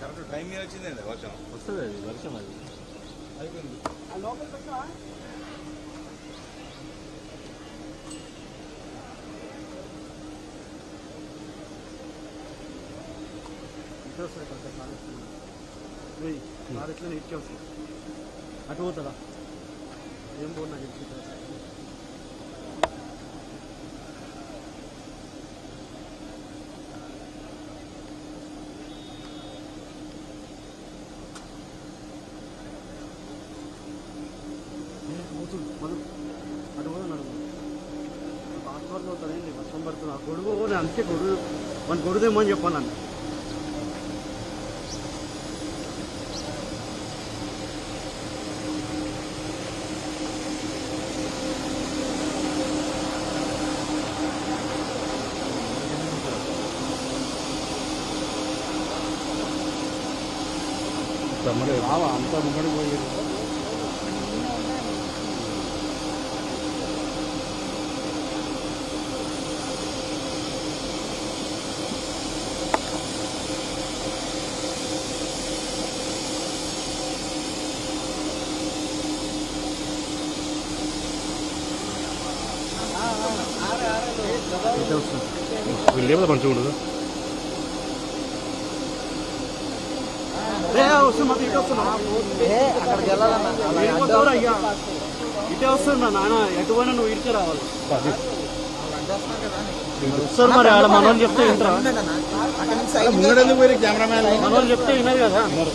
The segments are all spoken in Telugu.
కరెక్ట్ టైం మీద వచ్చిందండి వర్షం. వస్తుంది అది వర్షం అది. అయిపోయింది. ఇటు వస్తుంది కొంచెం. కారు ఇట్లా ఇటుకే వస్తుంది అటు పోతుందా ఏం పోదు నాకు తెలిసి ఇటు వస్తుంది. ఏ, పోతుంది. మనం అటు పోదాం నడుము పాస్పోర్ట్ వర్షం పడుతుంది ఆ గొడుగు నేను అందుకే గొడుగు మన గొడుదేమో అని చెప్పాను నన్ను తమ్ముడు రావా అంతా ముంగడికి పోయేది ఇటే వస్తుంది. వీళ్ళు లేకపోతే మంచిగా ఉండదు? వస్తుంది ఇటే ఇటే వస్తున్నా నాన్న ఎటు పోయినా నువ్వు ఇడికే రావాలి. వస్తారు మరి ఆడ మన వాళ్ళు చెప్తే వింటరా? ముంగడెందుకు పోయి కెమెరామ్యాన్ మన వాళ్ళు చెప్తే వినరు కదా. మీరు.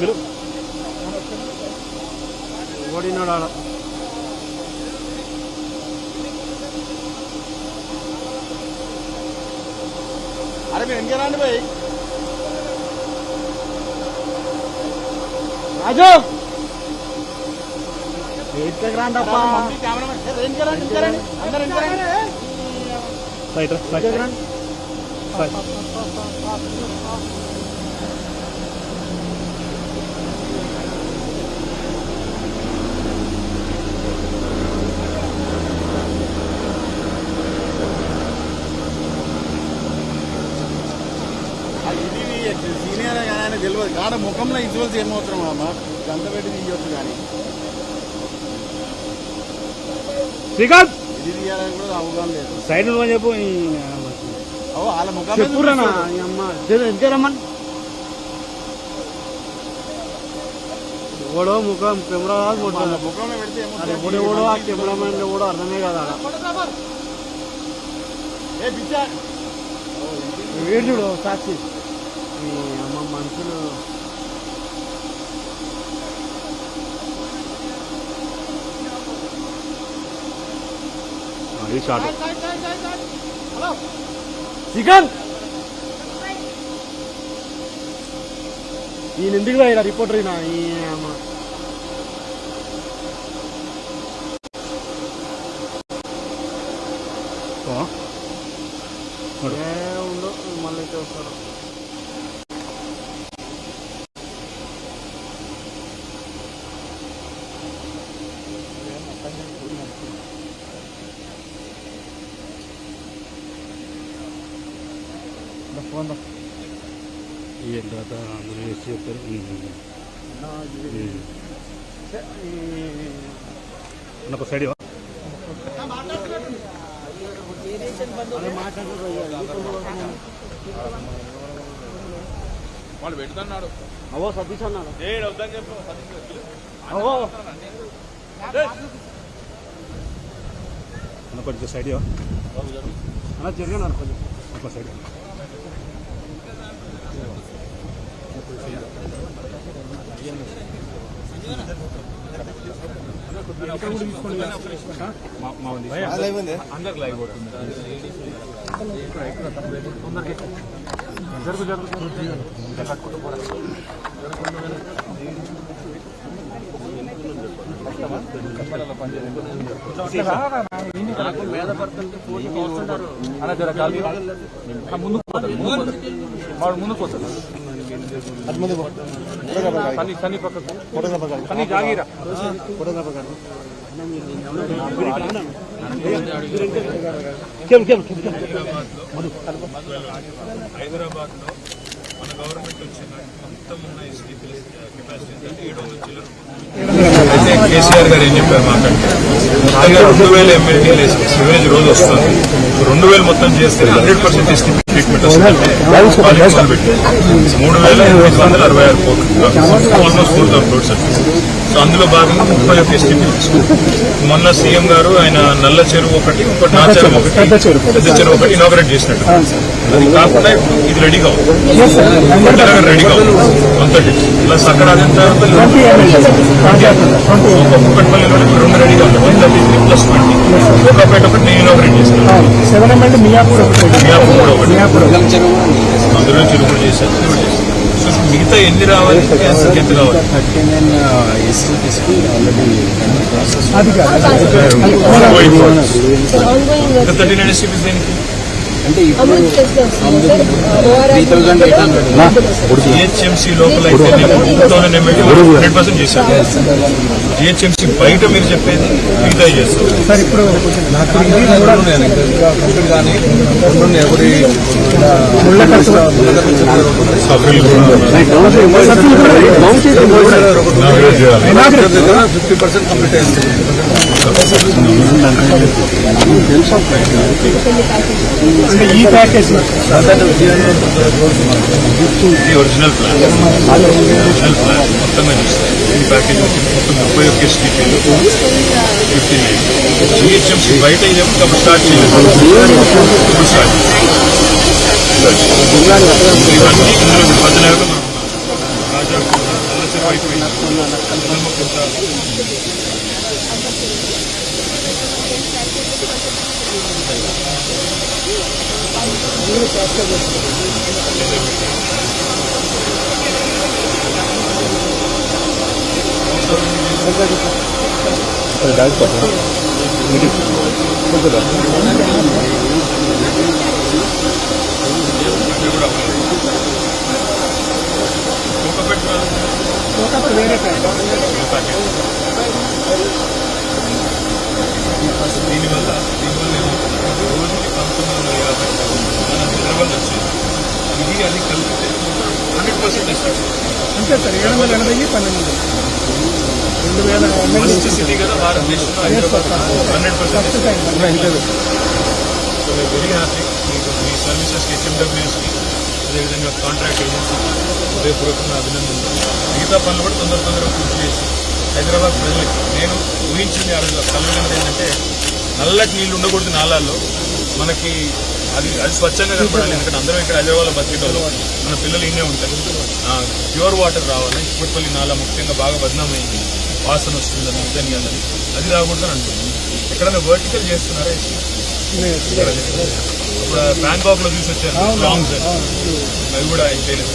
మీరు ఓడినాడు ఆడ. ఇంకా రాండి పోయి రాజు ఎట్లకి రాండప్పా కెమెరామెన్ ఇంకా రండి ఇంకా రండి అందరూ ఇంకా రండి రైట్ రైట్ రండి రైట్ ఇది సీనియర్ కానీ కాడ ముఖంలో ఇన్సూరెన్స్ ఏమవుతున్నాం అమ్మ? గంట పెట్టి తీయొచ్చు కానీ. శ్రీకాంత్! ఇది తీయాలని కూడా అవగాహన లేదు. సైడ్ నువ్వు చెప్పు వాళ్ళ ముఖం చెప్పురా అమ్మ ముఖం కెమెరా ముఖంలో పెడితే ఆ అర్థమే కదా ఆడ. ఏ పిచ్చా. వీడు చూడు సాక్షి. అమ్మ మనుషులు ఇది షార్ట్ చికన్ ఈయన ఎందుకు పోయినా రిపోర్టర్ ఈయన? ఉండు మళ్ళీ అయితే ఈ తర్వాత అందరూ వేసి చెప్తారు ఒక సైడ్. వాళ్ళు పెడుతున్నాడు. అవో సతీష్ అన్నాడు. ఏడు వద్దని చెప్పు అవో. అన్న కొంచెం సైడ్. అలా జరిగినారు కొంచెం. ఒక సైడ్ మా మా ఉంది అయిపోయింది అందరికి లైవ్ కొడుతుంది జరుగు జరుగు ఫోన్ ముందుకు ముందుకు పోతాడు వాడు ముందుకు పోతాడు. గారు హైదరాబాద్లో మన గవర్నమెంట్ వచ్చిన మొత్తం ఉన్న ఎస్టీపీ కెపాసిటీ అంటే ఏడు వందల చిల్లర అయితే కేసీఆర్ గారు ఏం చెప్పారు మాకంటే రెండు వేల ఎమ్మెల్యేలు సివరేజ్ రోజు వస్తుంది. రెండు వేలు మొత్తం చేస్తే హండ్రెడ్ పర్సెంట్ ఎస్టీపీ ట్రీట్మెంట్ వస్తుంది. మూడు వేల ఎనిమిది వందల అరవై ఆరు కోట్లు almost four thousand crores so అందులో భాగంగా ముప్పై ఒక ఎస్టీపీ మొన్న సీఎం గారు ఆయన నల్ల చెరువు ఒకటి ఇంకోటి నాచారం ఒకటి పెద్ద చెరువు ఒకటి. ఇనాగరేట్ చేసినట్టు. అది కాకుండా ఇప్పుడు ఇది రెడీగా ఉంది రెడీగా ఉంది అంతటి. ప్లస్ అక్కడ రెండు రెడీగా ఉంది one thirty three plus twenty. ఒకపేట ఒకటి నేను ఇనాగరేట్ ఎంఎల్ మియాపూర్ ఒకటి. మియాపూర్ కూడా ఒకటి. అందులో చెరువు కూడా చేశాను చేశాను మిగతా ఎన్ని రావాలి? ఎంత ఇంకా థర్టీ నైన్ ఎస్టీపీస్ దేనికి జిహెచ్ఎంసీ లోపల హండ్రెడ్ పర్సెంట్ చేశారు. జిహెచ్ఎంసీ బయట మీరు చెప్పేది మిగతా చేస్తారు. సార్ ఇప్పుడు ఫిఫ్టీ పర్సెంట్ కంప్లీట్ అయింది. ఈ ప్యాకేజ్ ఇది ఒరిజినల్ ప్లాన్ ఒరిజినల్ ప్లాన్ మొత్తంగా చూస్తే ఈ ప్యాకేజ్ వచ్చి మొత్తం ముప్పై ఒక్క ఎస్టీపీలు ఫిఫ్టీ నైన్ జిహెచ్ఎంసీ బయట ఇదేమో అప్పుడు స్టార్ట్ చేయలేదు ఇప్పుడు స్టార్ట్ ఇవన్నీ ఇందులో పద్నాలుగు మనం రాజా Tudo passa você. రోజుకి పంతొమ్మిది వందల యాభై మన హైదరాబాద్ వచ్చేది ఇది అది కలిపితే హండ్రెడ్ పర్సెంట్ అంతే సార్ ఏడు వందల ఎనభై పన్నెండు రెండు వేల ఫస్ట్ సిటీ కదా భారతదేశంలో Hyderabad hundred percent so very happy మీకు మీ సర్వీసెస్కి హెచ్ఎండబ్ల్యూఎస్కి అదేవిధంగా కాంట్రాక్ట్ ఏజెన్సీకి హృదయపూర్వకంగా అభినందనలు. మిగతా పనులు కూడా తొందర తొందరగా పూర్తి చేసి హైదరాబాద్ ప్రజలకి నేను ఊహించింది ఆ రోజు కలగనది ఏంటంటే నల్లటి నీళ్ళు ఉండకూడదు నాలాల్లో మనకి అది అది స్వచ్ఛంగా కనపడాలి ఎందుకంటే అందరం ఇక్కడ హైదరాబాద్లో బతికేటోళ్ళు. మన పిల్లలు ఇన్నే ఉంటారు. ప్యూర్ వాటర్ రావాలి. ఇప్పటిపల్లి నాలా ముఖ్యంగా బాగా బదనామైంది. వాసన వస్తుందని ఇదని అది రాకూడదని అంటున్నాను. ఎక్కడైనా వర్టికల్ చేస్తున్నారా? ఇప్పుడు బ్యాంకాక్లో చూసి వచ్చారు లాంగ్స్ అవి కూడా చేయలేదు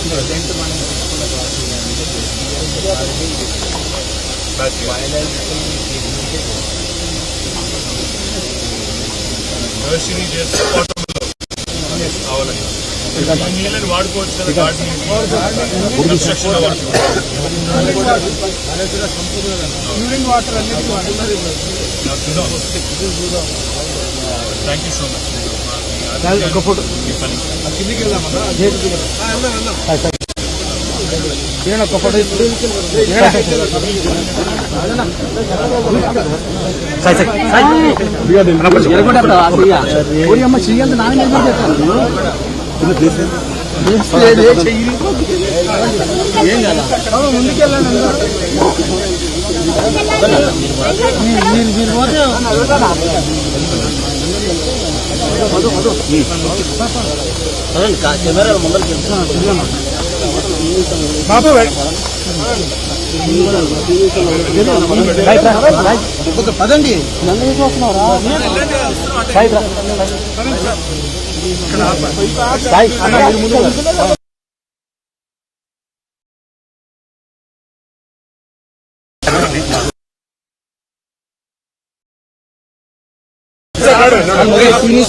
నర్సరీ చేస్తే వాటర్లో కావాలని. ఈ నీళ్ళని వాడుకోవచ్చు కదా gardening construction. Thank you so much ఒక ఫోటో. ఈ పని. ఏదైనా ఒక్క ఫోటో అమ్మ చెయ్యంత నాన్న ఏం కదా ముందుకెళ్ళండి మీరు మీరు పోతే బాబు పదండి నన్ను చూస్తున్నారా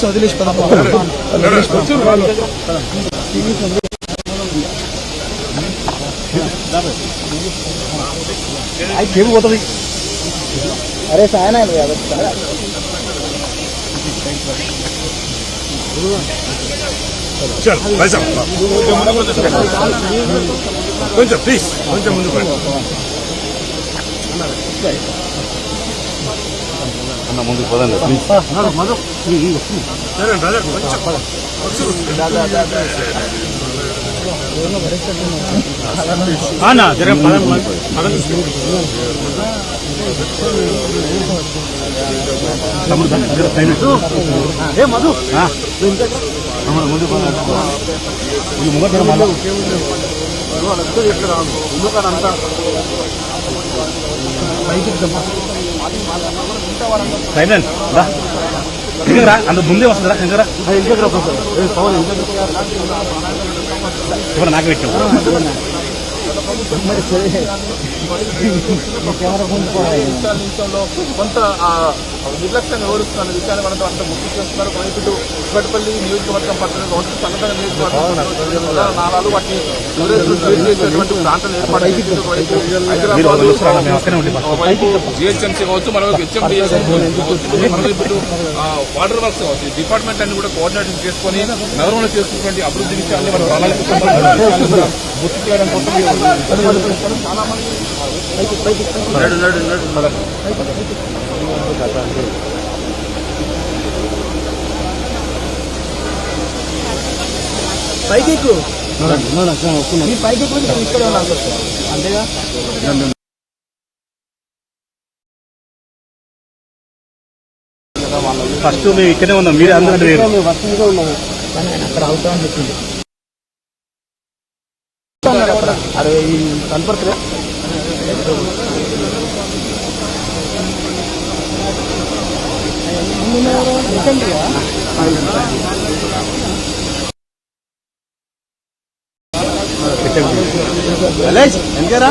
వదిలేసి అయితే పోతుంది अरे साया नाही भैया కొంచెం ప్లీజ్ కొంచెం ముందు అన్న ముందుకు పోదండి ప్లీజ్ అన్న జర పదం పదం ఏ మధు. ముందు ముందు వాళ్ళంతా చెప్తారా ఎందుకని అంతా సైలెంట్ రా అంత ముందే వస్తుందా ఇంకా రా. పవన్ ఇప్పుడు నాకు పెట్టిన నిమిషంలో కొంత ఆ, నిర్లక్ష్యంగా వివరిస్తున్న విషయాన్ని మనం అంత గుర్తు చేస్తున్నారు కొన్ని ఇటు కుక్కటిపల్లి నియోజకవర్గం పట్టణ గౌరవ సంఘటన నియోజకవర్గం నాలుగు వాటి స్టోరేజ్ క్లియర్ చేసేటువంటి ప్రాంతాలు ఏర్పాటు జిహెచ్ఎంసీ కావచ్చు మరోవైపు హెచ్ఎండిఎస్ ఆ, వాటర్ వర్క్స్ కావచ్చు. డిపార్ట్మెంట్ అన్ని కూడా కోఆర్డినేషన్ చేసుకొని నగరంలో చేస్తున్నటువంటి అభివృద్ధి విషయాన్ని మన గుర్తు చేయడం కోసం పైకి ఎక్కు ఈ పైకి ఎక్కువ ఇక్కడ అంతేగా? ఫస్ట్ మేము ఇక్కడే ఉన్నాం మీరు అందరూ అక్కడ అవుతామని చెప్పింది అరే ఈ కనపడుతుంది? ఎంకరా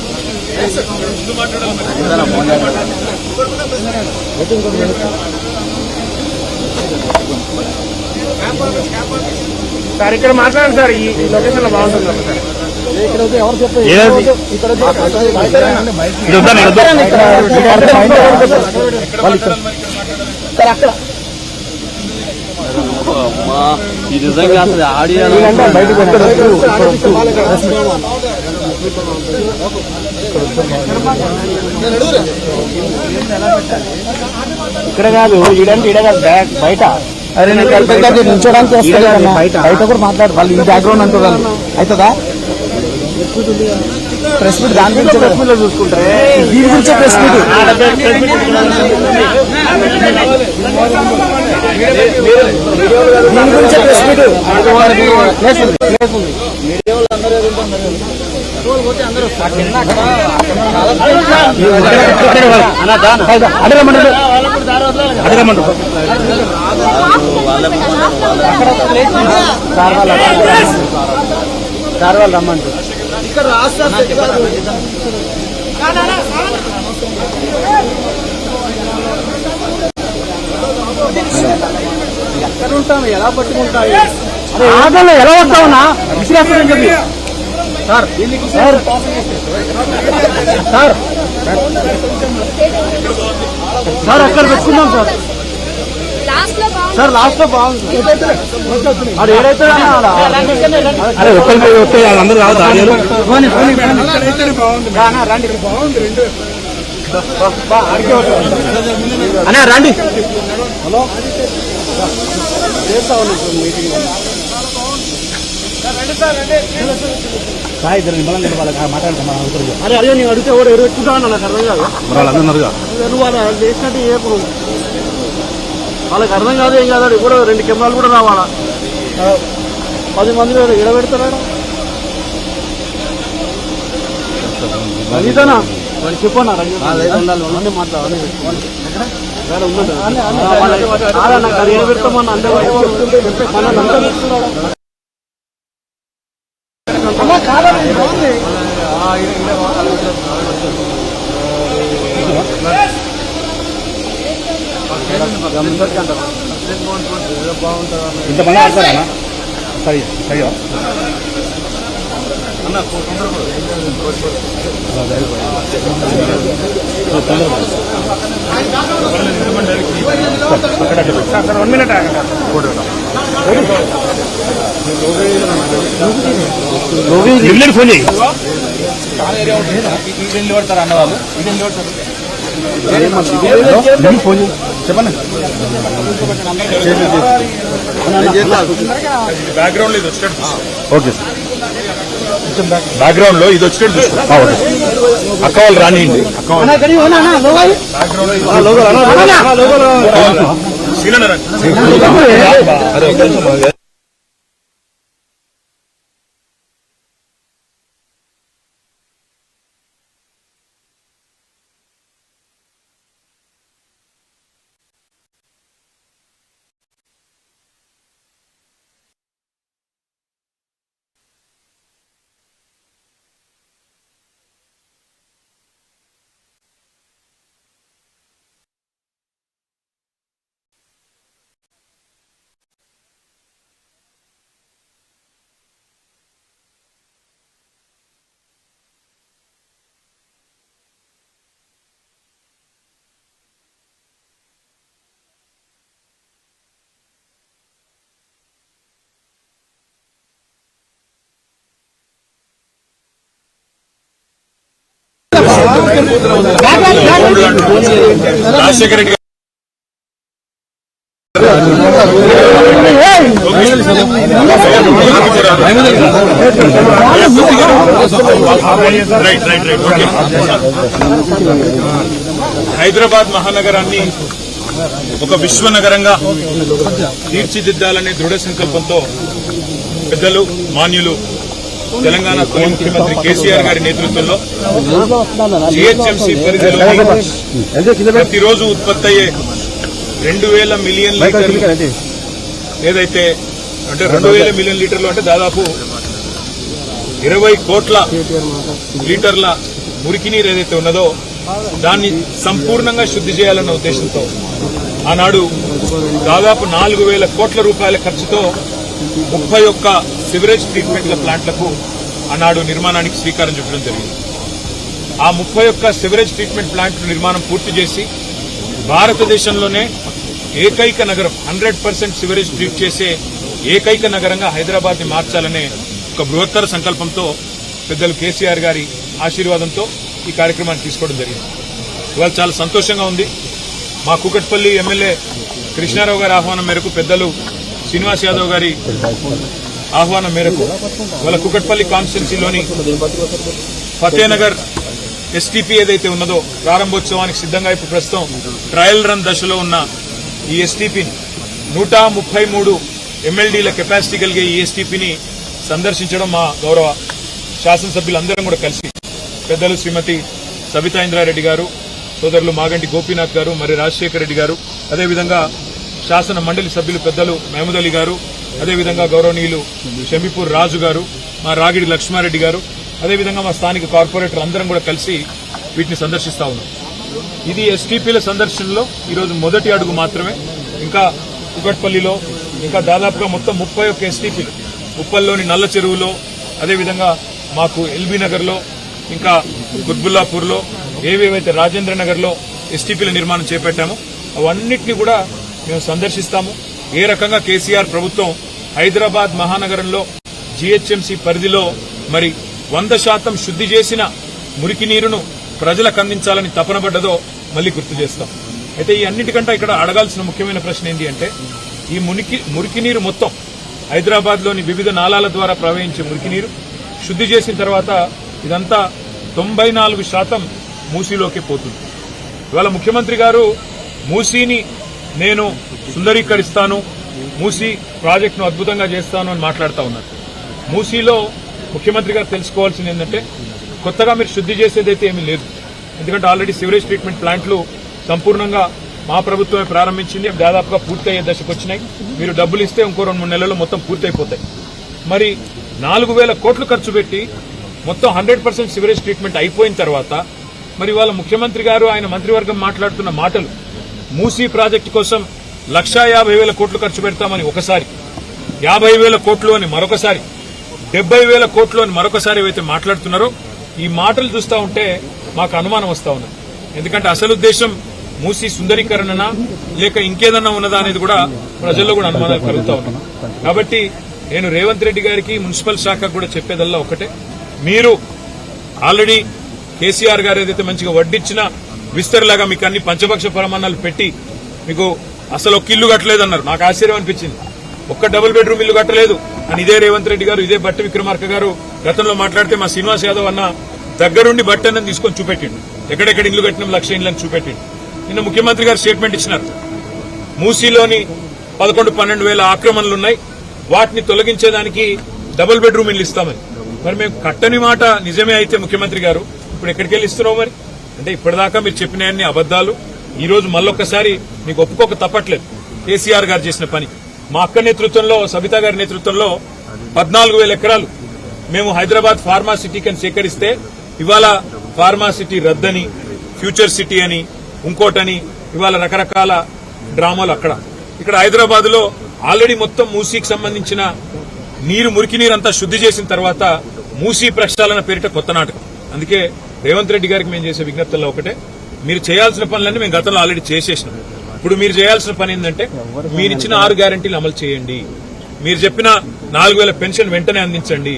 సార్ ఇక్కడ మాట్లాడండి సార్ ఈ లొకేషన్లో బాగుంటుంది సార్? ఇక్కడ నిజంగా అసలు ఆడియో ఇక్కడ కాదు ఈడంటే ఈడ కాదు బ్యాక్ బయట అరే నేను కలిపి నిల్చోడానికి బయట బయట కూడా మాట్లాడు వాళ్ళు ఈ బ్యాక్గ్రౌండ్ అంటారు వాళ్ళు అవుతుందా ప్రెస్ మీట్ దాని గురించి ప్రెస్ మీట్లో చూసుకుంటారే దీని గురించే ప్రెస్ మీట్ దీని గురించే ప్రెస్ మీట్ ప్లేస్ ఉంది ప్లేస్ ఉంది అడగమంటారు సార్ వాళ్ళు సార్ వాళ్ళు రమ్మంటారు ఉంటాను ఎలా పట్టుకుంటాయి ఆటోలో ఎలా చెప్పి. Sir sir. సార్ సార్ అక్కడ పెట్టుకుందాం సార్. లాస్ట్లో బాగుంది. సార్ లాస్ట్లో బాగుంది అది ఏదైతే అరే ఒక్కరికి వస్తే వాళ్ళందరూ అన్నా రండి. హలో? చేస్తా ఉన్నాం మీటింగ్ ఇద్దరు వాళ్ళకి మాట్లాడతాం అరే అదే నేను అడిగితే ఎవరు ఎవరు పెట్టుకుంటాను నాకు అర్థం కాదు నువ్వు వాళ్ళు చేసినట్టు ఏ వాళ్ళకి అర్థం కాదు ఏం కాదు కూడా రెండు కెమెరాలు కూడా రావాలా పది మంది ఎడబెడతారా అనితనా? చెప్పన్నా ఇంతమంది ఆడతారా సరే సరే వన్ మినిట్ ఇల్లు ఫోన్ చేయి. ఇది నిలబడతారా అన్నవాళ్ళు ఇది నిలబడతారు ఫోన్ చెప్పండి. Background okay sir. బ్యాక్గ్రౌండ్లో ఇది. ఓకే. అక్క వాళ్ళు రానియండి. అక్క వాళ్ళు. రాజశేఖర రెడ్డి హైదరాబాద్ మహానగరాన్ని ఒక విశ్వనగరంగా తీర్చిదిద్దాలనే దృఢ సంకల్పంతో పెద్దలు మాన్యులు తెలంగాణ తొలి ముఖ్యమంత్రి కేసీఆర్ గారి నేతృత్వంలో జిహెచ్ఎంసీ పరిధిలో ప్రతిరోజు ఉత్పత్తి అయ్యే రెండు వేల మిలియన్ లీటర్లు ఏదైతే అంటే రెండు వేల మిలియన్ లీటర్లు అంటే దాదాపు ఇరవై కోట్ల లీటర్ల మురికి నీరు ఏదైతే ఉన్నదో దాన్ని సంపూర్ణంగా శుద్ధి చేయాలన్న ఉద్దేశంతో ఆనాడు దాదాపు నాలుగు వేల కోట్ల రూపాయల ఖర్చుతో ముప్పై ఒక్క సివరేజ్ ట్రీట్మెంట్ల ప్లాంట్లకు ఆనాడు నిర్మాణానికి శ్రీకారం చుట్టడం జరిగింది. ఆ ముప్పై ఒక్క సివరేజ్ ట్రీట్మెంట్ ప్లాంట్ నిర్మాణం పూర్తి చేసి భారతదేశంలోనే ఏకైక నగరం హండ్రెడ్ పర్సెంట్ సివరేజ్ ట్రీట్ చేసే ఏకైక నగరంగా హైదరాబాద్ని మార్చాలనే ఒక బృహత్తర సంకల్పంతో పెద్దలు కేసీఆర్ గారి ఆశీర్వాదంతో ఈ కార్యక్రమాన్ని తీసుకోవడం జరిగింది. ఇవాళ చాలా సంతోషంగా ఉంది. మా కూకట్పల్లి ఎమ్మెల్యే కృష్ణారావు గారి ఆహ్వానం మేరకు పెద్దలు శ్రీనివాస్ యాదవ్ గారి ఆహ్వానం మేరకు వాళ్ళ కుకట్పల్లి కాన్స్టిట్యున్సీలోని ఫతేనగర్ ఎస్టీపీ ఏదైతే ఉన్నదో ప్రారంభోత్సవానికి సిద్ధంగా ఇప్పుడు ప్రస్తుతం ట్రయల్ రన్ దశలో ఉన్న ఈ ఎస్టీపీని నూట ముప్పై మూడు ఎమ్మెల్డీల కెపాసిటీ కలిగే ఈ ఎస్టీపీని సందర్శించడం మా గౌరవ శాసనసభ్యులందరం కూడా కలిసి పెద్దలు శ్రీమతి సబితా ఇంద్రారెడ్డి గారు సోదరులు మాగంటి గోపీనాథ్ గారు మరి రాజశేఖర రెడ్డి గారు అదేవిధంగా శాసన మండలి సభ్యులు పెద్దలు మహమూద్ అలీ గారు అదేవిధంగా గౌరవనీయులు షమీపూర్ రాజు గారు మా రాగిడి లక్ష్మారెడ్డి గారు అదేవిధంగా మా స్థానిక కార్పొరేటర్ అందరం కూడా కలిసి వీటిని సందర్శిస్తా ఉన్నాం. ఇది ఎస్టీపీల సందర్శనలో ఈరోజు మొదటి అడుగు మాత్రమే. ఇంకా కుకట్పల్లిలో ఇంకా దాదాపుగా మొత్తం ముప్పై ఒక్క ఎస్టీపీలు. ఉప్పల్లోని నల్ల చెరువులో అదేవిధంగా మాకు ఎల్బీ నగర్లో ఇంకా గుర్బుల్లాపూర్లో ఏవేవైతే రాజేంద్ర నగర్లో ఎస్టీపీల నిర్మాణం చేపట్టామో అవన్నిటిని కూడా మేము సందర్శిస్తాము. ఏ రకంగా కేసీఆర్ ప్రభుత్వం హైదరాబాద్ మహానగరంలో జీహెచ్ఎంసీ పరిధిలో మరి వంద శాతం శుద్ధి చేసిన మురికి నీరును ప్రజలకు అందించాలని తపనబడ్డదో మళ్ళీ గుర్తు చేస్తాం. అయితే ఈ అన్నిటికంటే ఇక్కడ అడగాల్సిన ముఖ్యమైన ప్రశ్న ఏంటి అంటే ఈ మురికి మురికి నీరు మొత్తం హైదరాబాద్లోని వివిధ నాలాల ద్వారా ప్రవహించే మురికి నీరు శుద్ధి చేసిన తర్వాత ఇదంతా తొంభై నాలుగు శాతం మూసీలోకి పోతుంది. ఇవాళ ముఖ్యమంత్రి గారు మూసీని నేను సుందరీకరిస్తాను మూసీ ప్రాజెక్టును అద్భుతంగా చేస్తాను అని మాట్లాడుతూ ఉన్నారు. మూసీలో ముఖ్యమంత్రి గారు తెలుసుకోవాల్సింది ఏంటంటే కొత్తగా మీరు శుద్ధి చేసేదైతే ఏమీ లేదు. ఎందుకంటే ఆల్రెడీ సివరేజ్ ట్రీట్మెంట్ ప్లాంట్లు సంపూర్ణంగా మా ప్రభుత్వమే ప్రారంభించింది దాదాపుగా పూర్తయ్యే దశకు వచ్చినాయి. మీరు డబ్బులు ఇస్తే ఇంకో రెండు మూడు నెలల్లో మొత్తం పూర్తయిపోతాయి. మరి నాలుగు వేల కోట్లు ఖర్చు పెట్టి మొత్తం హండ్రెడ్ పర్సెంట్ సివరేజ్ ట్రీట్మెంట్ అయిపోయిన తర్వాత మరి వాళ్ళ ముఖ్యమంత్రి గారు ఆయన మంత్రివర్గం మాట్లాడుతున్న మాటలు మూసీ ప్రాజెక్టు కోసం లక్షా యాభై వేల కోట్లు ఖర్చు పెడతామని ఒకసారి యాభై వేల కోట్లు అని మరొకసారి డెబ్బై వేల కోట్లు అని మరొకసారి ఏవైతే మాట్లాడుతున్నారో ఈ మాటలు చూస్తా ఉంటే మాకు అనుమానం వస్తా ఉన్నది. ఎందుకంటే అసలు ఉద్దేశం మూసి సుందరీకరణనా లేక ఇంకేదన్నా ఉన్నదా అనేది కూడా ప్రజల్లో కూడా అనుమానాలు కలుగుతా ఉన్నాయి. కాబట్టి నేను రేవంత్ రెడ్డి గారికి మున్సిపల్ శాఖకు కూడా చెప్పేదల్లా ఒకటే. మీరు ఆల్రెడీ కేసీఆర్ గారు ఏదైతే మంచిగా వడ్డిచ్చినా విస్తరలాగా మీకు అన్ని పంచపక్ష ప్రమాణాలు పెట్టి మీకు అసలు ఒక ఇల్లు కట్టలేదన్నారు. నాకు ఆశ్చర్యం అనిపించింది. ఒక్క డబుల్ బెడ్రూమ్ ఇల్లు కట్టలేదు. అని ఇదే రేవంత్ రెడ్డి గారు ఇదే బట్టి విక్రమార్క గారు గతంలో మాట్లాడితే మా శ్రీనివాస్ యాదవ్ అన్న దగ్గరుండి బట్టి అన్నది తీసుకొని చూపెట్టిండు. ఎక్కడెక్కడ ఇల్లు కట్టిన లక్ష ఇల్లు చూపెట్టిండు. నిన్న ముఖ్యమంత్రి గారు స్టేట్మెంట్ ఇచ్చినారు. మూసీలోని పదకొండు పన్నెండు వేల ఆక్రమణలు ఉన్నాయి. వాటిని తొలగించేదానికి డబుల్ బెడ్రూమ్ ఇల్లు ఇస్తామని. మరి మేము కట్టని మాట నిజమే అయితే ముఖ్యమంత్రి గారు ఇప్పుడు ఎక్కడికి వెళ్ళి ఇస్తున్నావు మరి? అంటే ఇప్పటిదాకా మీరు చెప్పిన అన్ని అబద్దాలు ఈ రోజు మళ్ళొక్కసారి మీకు ఒప్పుకోక తప్పట్లేదు. కేసీఆర్ గారు చేసిన పని. మా అక్క నేతృత్వంలో సబితా గారి నేతృత్వంలో పద్నాలుగు వేల ఎకరాలు మేము హైదరాబాద్ ఫార్మా సిటీకి అని సేకరిస్తే ఇవాళ ఫార్మా సిటీ రద్దని ఫ్యూచర్ సిటీ అని ఇంకోటని ఇవాళ రకరకాల డ్రామాలు అక్కడ. ఇక్కడ హైదరాబాద్లో ఆల్రెడీ మొత్తం మూసీకి సంబంధించిన నీరు మురికి నీరు అంతా శుద్ధి చేసిన తర్వాత మూసీ ప్రక్షాళన పేరిట కొత్త నాటకం. అందుకే రేవంత్ రెడ్డి గారికి మేము చేసే విజ్ఞప్తుల్లో ఒకటే. మీరు చేయాల్సిన పనులన్నీ మేము గతంలో ఆల్రెడీ చేసేసినాం. ఇప్పుడు మీరు చేయాల్సిన పని ఏంటంటే మీరు ఇచ్చిన ఆరు గ్యారంటీలు అమలు చేయండి. మీరు చెప్పిన నాలుగు వేల పెన్షన్ వెంటనే అందించండి.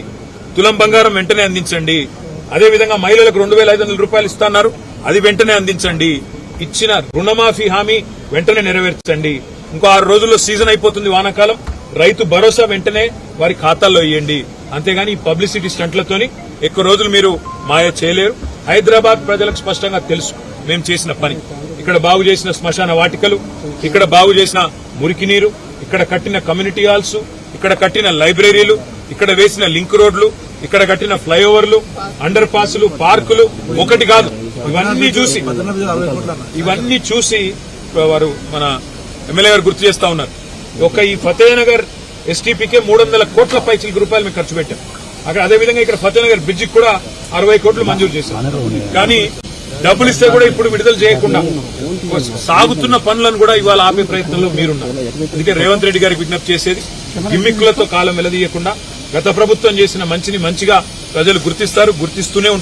తులం బంగారం వెంటనే అందించండి. అదేవిధంగా మహిళలకు రెండు వేల ఐదు వందల రూపాయలు ఇస్తున్నారు. అది వెంటనే అందించండి. ఇచ్చిన రుణమాఫీ హామీ వెంటనే నెరవేర్చండి. ఇంకో ఆరు రోజుల్లో సీజన్ అయిపోతుంది వానాకాలం. రైతు భరోసా వెంటనే వారి ఖాతాల్లో ఇవ్వండి అంతేగాని ఈ పబ్లిసిటీ స్టంట్లతోని ఎక్కువ రోజులు మీరు మాయ చేయలేరు. హైదరాబాద్ ప్రజలకు స్పష్టంగా తెలుసు. మేము చేసిన పని. ఇక్కడ బాగు చేసిన శ్మశాన వాటికలు ఇక్కడ బాగు చేసిన మురికి నీరు ఇక్కడ కట్టిన కమ్యూనిటీ హాల్స్ ఇక్కడ కట్టిన లైబ్రరీలు ఇక్కడ వేసిన లింక్ రోడ్లు ఇక్కడ కట్టిన ఫ్లైఓవర్లు అండర్ పాస్లు పార్కులు ఒకటి కాదు. ఇవన్నీ చూసి ఇవన్నీ చూసి వారు మన ఎమ్మెల్యే గారు గుర్తు చేస్తా ఉన్నారు. ఒక ఈ ఫతేనగర్ ఎస్టీపీకే మూడు వందల కోట్ల పైసలు రూపాయలు మేము ఖర్చు పెట్టాం. అక్కడ అదేవిధంగా ఇక్కడ ఫతేనగర్ బ్రిడ్జికి కూడా అరవై కోట్లు మంజూరు చేశారు. కానీ డబ్బులు ఇస్తే కూడా ఇప్పుడు విడుదల చేయకుండా సాగుతున్న పనులను కూడా ఇవాళ ఆపే ప్రయత్నంలో మీరున్నారు. అందుకే రేవంత్ రెడ్డి గారికి విజ్ఞప్తి చేసేది గిమ్మిక్కులతో కాలం వెలదీయకుండా గత ప్రభుత్వం చేసిన మంచిని మంచిగా ప్రజలు గుర్తిస్తారు గుర్తిస్తూనే ఉంటారు.